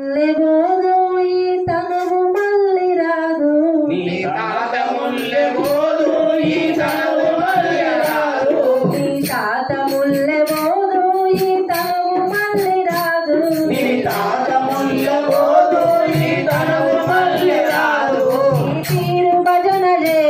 లేబోదు ఈ తనువు మళ్ళీ రాదు. నీ తాత ముల్లెబోదు ఈ తనువు మళ్ళీ రాదు. తీరు భజన చేయ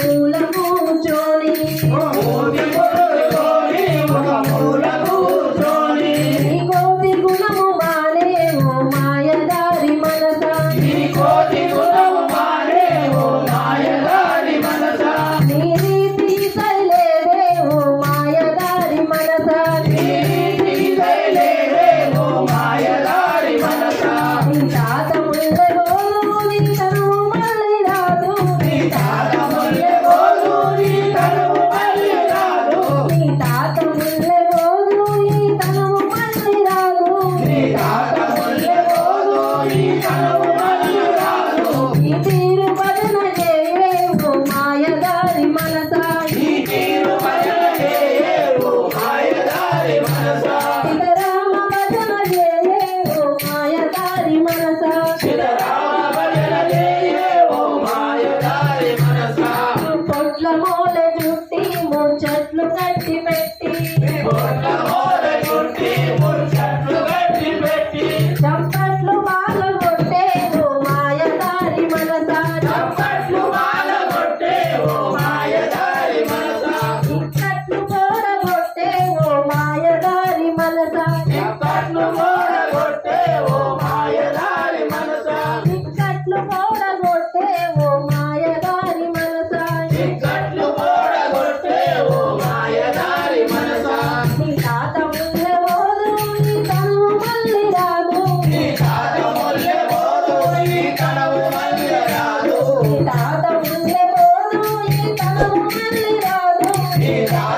పూల రాదు Yeah.